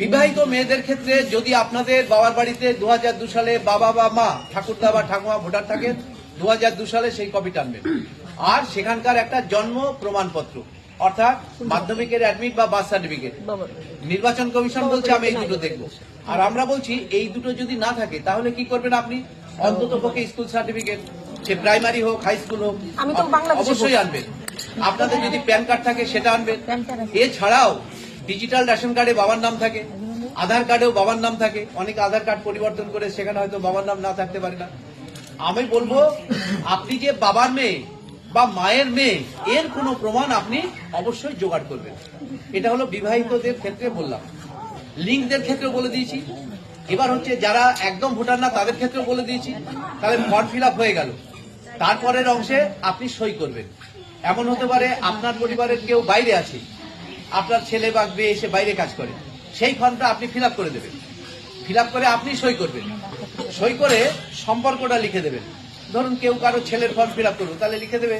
বিবাহিত মেয়েদের ক্ষেত্রে যদি আপনাদের বাবার বাড়িতে দু দু সালে বাবা বা মা ঠাকুরদা বা ঠাকুমা ভোটার থাকেন দু সালে সেই কপি টানবেন আর সেখানকার একটা জন্ম প্রমাণপত্র অর্থাৎ মাধ্যমিকের অ্যাডমিট বা বার্থ সার্টিফিকেট নির্বাচন কমিশন বলছে আমি এই দুটো দেখব। আর আমরা বলছি এই দুটো যদি না থাকে তাহলে কি করবেন আপনি? অন্তত পক্ষে স্কুল সার্টিফিকেট সে প্রাইমারি হোক হাই স্কুল হোক অবশ্যই আনবেন। আপনাদের যদি প্যান কার্ড থাকে সেটা আনবেন। এছাড়াও ডিজিটাল রেশন কার্ডে বাবার নাম থাকে, আধার কার্ডেও বাবার নাম থাকে। অনেকে আধার কার্ড পরিবর্তন করে সেখানে হয়তো বাবার নাম না থাকতে পারে না। আমি বলব, আপনি যে বাবার মেয়ে বা মায়ের মেয়ে, এর কোনো প্রমাণ আপনি অবশ্যই জোগাড় করবেন। এটা হলো বিবাহিতদের ক্ষেত্রে বললাম। লিঙ্কদের ক্ষেত্রে বলে দিয়েছি। এবার হচ্ছে যারা একদম ভোটার না, তাদের ক্ষেত্রেও বলে দিয়েছি। তাহলে ফর্ম ফিল হয়ে গেল। তারপরের অংশে আপনি সই করবেন। এমন হতে পারে আপনার পরিবারের কেউ বাইরে আছে। আপনার ছেলে বা মেয়ে এসে বাইরে কাজ করে, সেই ফর্মটা আপনি ফিল করে দেবেন। ফিল করে আপনি সই করবেন। সই করে সম্পর্কটা লিখে দেবেন। ধরুন কেউ কারও ছেলের ফর্ম ফিল করল, তাহলে লিখে দেবে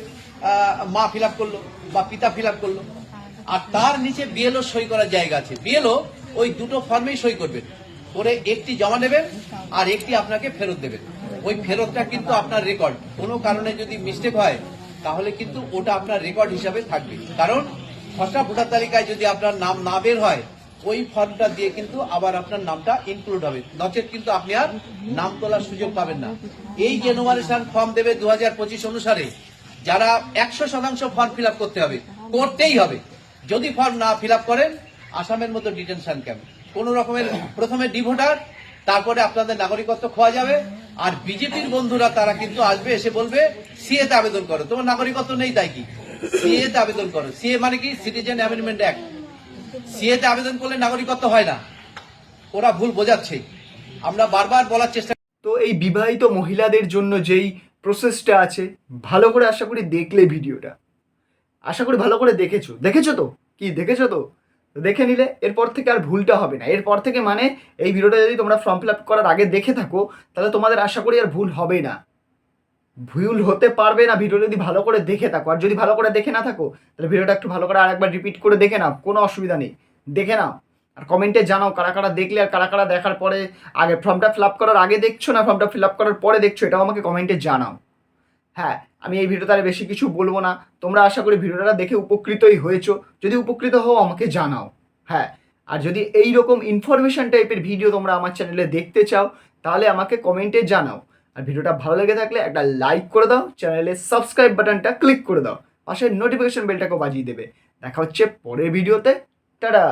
মা ফিল করল বা পিতা ফিল করল। আর তার নিচে বিএলও সই করার জায়গা আছে। বিএলও ওই দুটো ফর্মেই সই করবেন। করে একটি জমা নেবেন আর একটি আপনাকে ফেরত দেবেন। ওই ফেরতটা কিন্তু আপনার রেকর্ড কোনো কারণে যদি মিস্টেক হয়, তাহলে কিন্তু ওটা আপনার রেকর্ড হিসাবে থাকবে। কারণ খসড়া ভোটার তালিকায় যদি আপনার নাম না বের হয়, ওই ফর্মটা দিয়ে কিন্তু আবার আপনার নামটা ইনক্লুড হবে। নচেত কিন্তু আপনি আর নাম তোলার সুযোগ পাবেন না। এই যে ফর্ম দেবে দুই হাজার পঁচিশ অনুসারে। যারা একশো শতাংশ ফর্ম ফিল করতে হবে, করতেই হবে। যদি ফর্ম না ফিল করেন, আসামের মতো ডিটেনশন ক্যাম্প কোন রকমের, প্রথমে ডিভোটার তারপরে আপনাদের নাগরিকত্ব খোয়া যাবে। আর বিজেপির বন্ধুরা তারা কিন্তু আসবে, এসে বলবে সিএ তে আবেদন করো। তোমার নাগরিকত্ব নেই তাই কি? সিএ তে আবেদন করো। সিএ মানে কি? সিটিজেন অ্যামেন্ডমেন্ট অ্যাক্ট সিএ তে আবেদন করলে নাগরিকত্ব হয় না। ওরা ভুল বোঝাচ্ছে। আমরা বারবার বলার চেষ্টা তো এই বিবাহিত মহিলাদের জন্য যেই প্রসেসটা আছে, ভালো করে আশা করি দেখলে ভিডিওটা। আশা করি ভালো করে দেখেছ। দেখেছ তো? কি, দেখেছ তো? দেখে নিলে এরপর থেকে আর ভুলটা হবে না। এরপর থেকে মানে এই ভিডিওটা যদি তোমরা ফর্ম ফিল আপ করার আগে দেখে থাকো, তাহলে তোমাদের আশা করি আর ভুল হবে না। ভুল হতে পারবে না ভিডিও যদি ভালো করে দেখে থাকো। আর যদি ভালো করে দেখে না থাকো, তাহলে ভিডিওটা একটু ভালো করে আরেকবার রিপিট করে দেখে নাও, কোনো অসুবিধা নেই। দেখে নাও। আর কমেন্টে জানাও কারা কারা দেখলে আর কারা কারা দেখার পরে, আগে ফর্মটা ফিল আপ করার আগে দেখছ না ফর্মটা ফিল আপ করার পরে দেখছ, এটাও আমাকে কমেন্টে জানাও। হ্যাঁ আমি এই ভিডিওতে আর বেশি কিছু বলব না। তোমরা আশা করি ভিডিওটা দেখে উপকৃতই হয়েছো। যদি উপকৃত হও, আমাকে জানাও। হ্যাঁ আর যদি এই রকম ইনফরমেশন টাইপের ভিডিও তোমরা আমার চ্যানেলে দেখতে চাও, তাহলে আমাকে কমেন্টে জানাও। আর ভিডিওটা ভালো লেগে থাকলে একটা লাইক করে দাও চ্যানেলে সাবস্ক্রাইব বাটনটা ক্লিক করে দাও, পাশে নোটিফিকেশন বেলটাকেও বাজিয়ে দেবে। দেখা হচ্ছে পরের ভিডিওতে টাটা